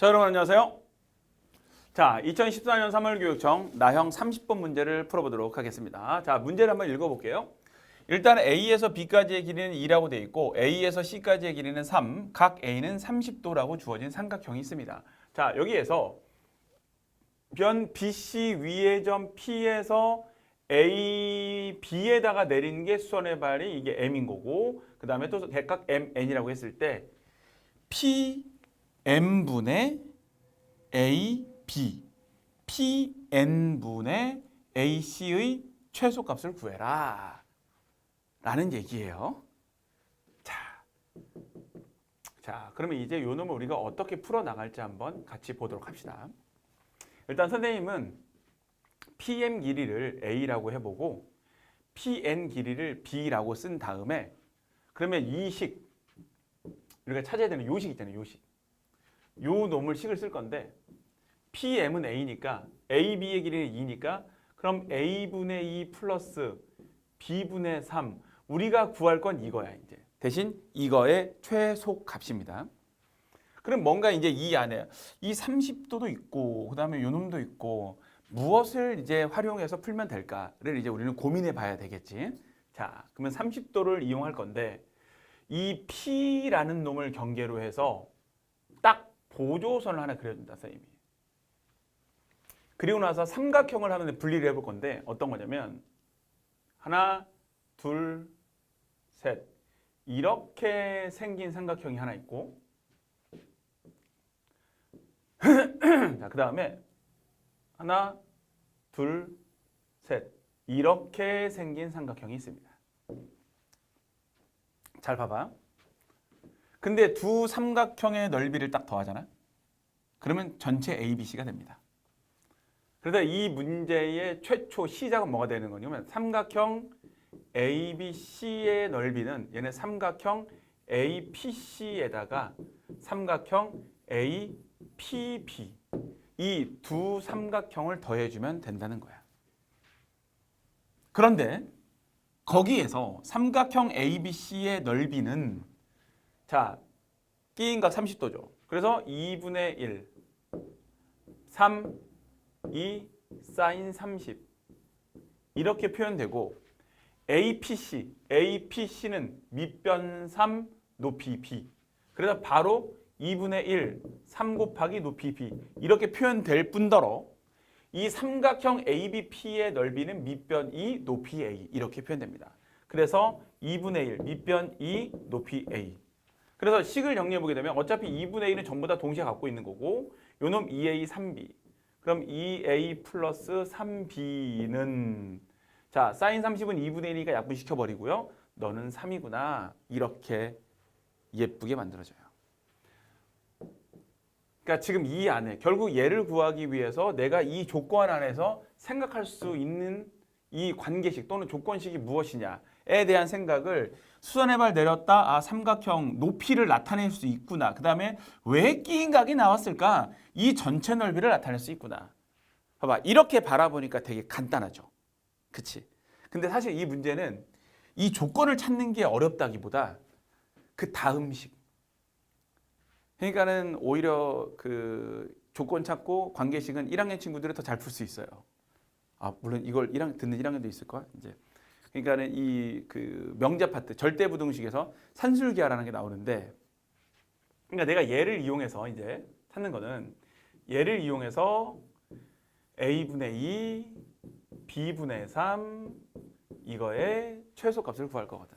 자, 여러분 안녕하세요. 자, 2014년 3월 교육청 나형 30번 문제를 풀어보도록 하겠습니다. 자, 문제를 한번 읽어볼게요. 일단 A에서 B까지의 길이는 2라고 되어 있고 A에서 C까지의 길이는 3, 각 A는 30도라고 주어진 삼각형이 있습니다. 자, 여기에서 변 BC 위의 점 P에서 A, B에다가 내리는 게 수선의 발이 이게 M인 거고 그 다음에 또 대각 MN이라고 했을 때 P m분의 a, b, p n분의 ac의 최소값을 구해라. 라는 얘기예요. 자, 자, 그러면 이제 요 놈을 우리가 어떻게 풀어 나갈지 한번 같이 보도록 합시다. 일단 선생님은 pm 길이를 a라고 해보고 pn 길이를 b라고 쓴 다음에 그러면 이 식 우리가 찾아야 되는 요식 있잖아요. 요식. 요 놈을 식을 쓸 건데 PM은 A니까 AB의 길이는 2니까 그럼 A분의 2 플러스 B분의 3 우리가 구할 건 이거야 이제 대신 이거의 최소 값입니다. 그럼 뭔가 이제 이 안에 이 30도도 있고 그 다음에 요 놈도 있고 무엇을 이제 활용해서 풀면 될까를 이제 우리는 고민해 봐야 되겠지. 자, 그러면 30도를 이용할 건데 이 P라는 놈을 경계로 해서 딱 보조선을 하나 그려준다, 선생님이. 그리고 나서 삼각형을 하는데 분리를 해볼 건데 어떤 거냐면 하나, 둘, 셋 이렇게 생긴 삼각형이 하나 있고 자, 그 다음에 하나, 둘, 셋 이렇게 생긴 삼각형이 있습니다. 잘 봐봐. 근데 두 삼각형의 넓이를 딱 더하잖아. 그러면 전체 ABC가 됩니다. 그래서 이 문제의 최초 시작은 뭐가 되는 거냐면 삼각형 ABC의 넓이는 얘네 삼각형 APC에다가 삼각형 APB 이 두 삼각형을 더해주면 된다는 거야. 그런데 거기에서 삼각형 ABC의 넓이는 자, 끼인각 30도죠. 그래서 2분의 1, 3, 2, 사인 30 이렇게 표현되고 APC, APC는 밑변 3, 높이 B. 그래서 바로 2분의 1, 3 곱하기 높이 B 이렇게 표현될 뿐더러 이 삼각형 ABP의 넓이는 밑변 2, 높이 A 이렇게 표현됩니다. 그래서 2분의 1, 밑변 2, 높이 A. 그래서 식을 정리해 보게 되면 어차피 2분의 1은 전부 다 동시에 갖고 있는 거고 요놈 2A, 3B. 그럼 2A 플러스 3B는 자 사인 30은 2분의 1이니까 약분시켜 버리고요. 너는 3이구나 이렇게 예쁘게 만들어져요. 그러니까 지금 이 안에 결국 얘를 구하기 위해서 내가 이 조건 안에서 생각할 수 있는 이 관계식 또는 조건식이 무엇이냐에 대한 생각을 수선의 발 내렸다 아 삼각형 높이를 나타낼 수 있구나. 그 다음에 왜 끼인 각이 나왔을까? 이 전체 넓이를 나타낼 수 있구나. 봐봐 이렇게 바라보니까 되게 간단하죠. 그치? 근데 사실 이 문제는 이 조건을 찾는 게 어렵다기보다 그 다음식. 그러니까는 오히려 그 조건 찾고 관계식은 1학년 친구들이 더 잘 풀 수 있어요. 아 물론 이걸 1학 듣는 1학년도 있을 거야 이제. 그러니까는 이 그 명자 파트 절대 부등식에서 산술기하라는 게 나오는데, 그러니까 내가 얘를 이용해서 이제 찾는 거는 얘를 이용해서 a 분의 2, b 분의 3 이거의 최소값을 구할 거거든.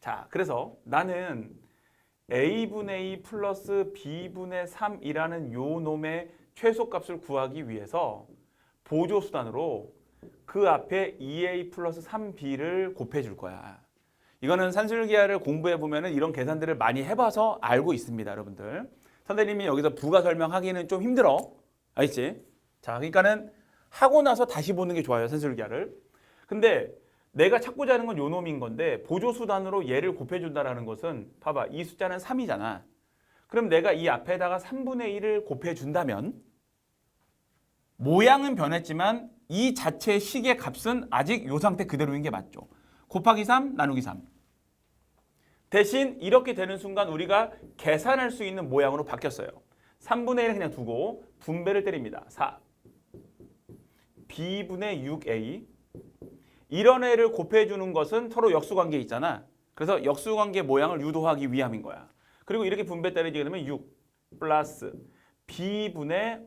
자, 그래서 나는 a분의 2 플러스 b분의 3이라는 요 놈의 최소값을 구하기 위해서 보조 수단으로 그 앞에 2a 플러스 3b를 곱해 줄 거야. 이거는 산술기하를 공부해 보면은 이런 계산들을 많이 해봐서 알고 있습니다, 여러분들. 선생님이 여기서 부가 설명하기는 좀 힘들어, 알지? 자, 그러니까는 하고 나서 다시 보는 게 좋아요, 산술기하를. 근데 내가 찾고자 하는 건 요 놈인 건데 보조 수단으로 얘를 곱해 준다라는 것은 봐봐. 이 숫자는 3이잖아. 그럼 내가 이 앞에다가 3분의 1을 곱해 준다면 모양은 변했지만 이 자체의 식의 값은 아직 요 상태 그대로인 게 맞죠. 곱하기 3 나누기 3. 대신 이렇게 되는 순간 우리가 계산할 수 있는 모양으로 바뀌었어요. 3분의 1은 그냥 두고 분배를 때립니다. 4 b분의 6a 이런 애를 곱해주는 것은 서로 역수관계 있잖아. 그래서 역수관계 모양을 유도하기 위함인 거야. 그리고 이렇게 분배 때리게 되면 6 플러스 b분의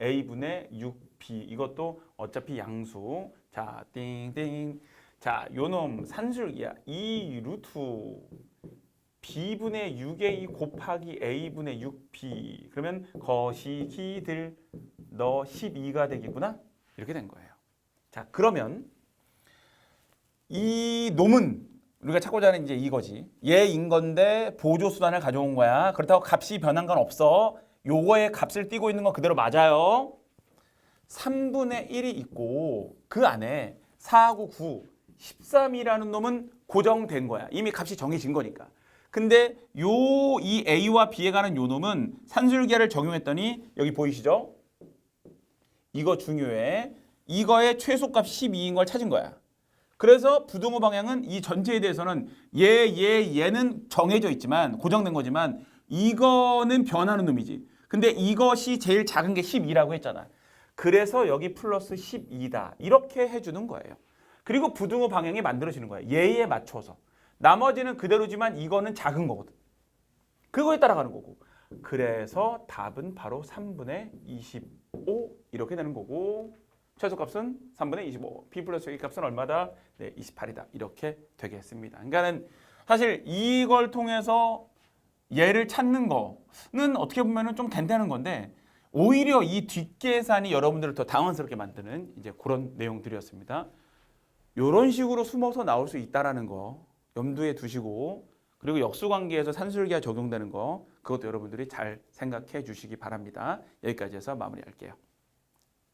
a분의 6b 이것도 어차피 양수 자 띵띵 자 요놈 산술기야 2 루트 b분의 6a 곱하기 a분의 6b 그러면 거시 기들 너 12가 되겠구나 이렇게 된 거예요. 자 그러면 이 놈은 우리가 찾고자 하는 이제 이거지. 얘인 건데 보조 수단을 가져온 거야. 그렇다고 값이 변한 건 없어. 요거의 값을 띄고 있는 거 그대로 맞아요. 3분의 1이 있고 그 안에 4하고 9, 13이라는 놈은 고정된 거야. 이미 값이 정해진 거니까. 근데 요 이 A와 B에 가는 요 놈은 산술기하를 적용했더니 여기 보이시죠? 이거 중요해. 이거의 최소값 12인 걸 찾은 거야. 그래서 부등호 방향은 이 전체에 대해서는 얘, 얘, 얘는 정해져 있지만 고정된 거지만 이거는 변하는 놈이지. 근데 이것이 제일 작은 게 12라고 했잖아. 그래서 여기 플러스 12다. 이렇게 해주는 거예요. 그리고 부등호 방향이 만들어지는 거예요. 얘에 맞춰서. 나머지는 그대로지만 이거는 작은 거거든. 그거에 따라가는 거고. 그래서 답은 바로 3분의 25 이렇게 되는 거고 최소값은 3분의 25. b 플러스 a 값은 얼마다? 네, 28이다. 이렇게 되겠습니다. 그러니까는 사실 이걸 통해서 얘를 찾는 거는 어떻게 보면은 좀 된다는 건데 오히려 이 뒷계산이 여러분들을 더 당황스럽게 만드는 이제 그런 내용들이었습니다. 이런 식으로 숨어서 나올 수 있다라는 거 염두에 두시고 그리고 역수관계에서 산술기가 적용되는 거 그것도 여러분들이 잘 생각해 주시기 바랍니다. 여기까지 해서 마무리할게요.